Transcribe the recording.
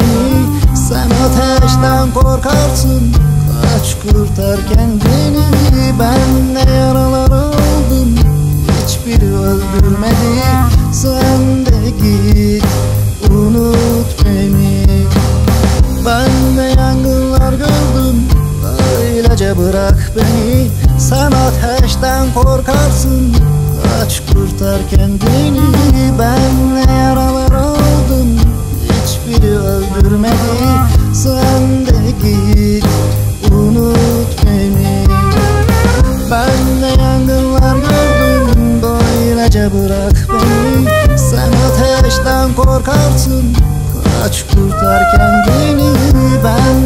beni. Sen ateşten korkarsın Kaç kurtar kendini Ben de yaralar aldım Hiçbiri öldürmedi Sen de git unut beni. Ben de yangınlar gördüm Öylece bırak beni. Sen ateşten korkarsın Kaç kurtar kendini Sen de git unut beni. Ben de yangınlar gördüm Böylece bırak beni. Sen ateşten korkarsın Kaç kurtar kendini Ben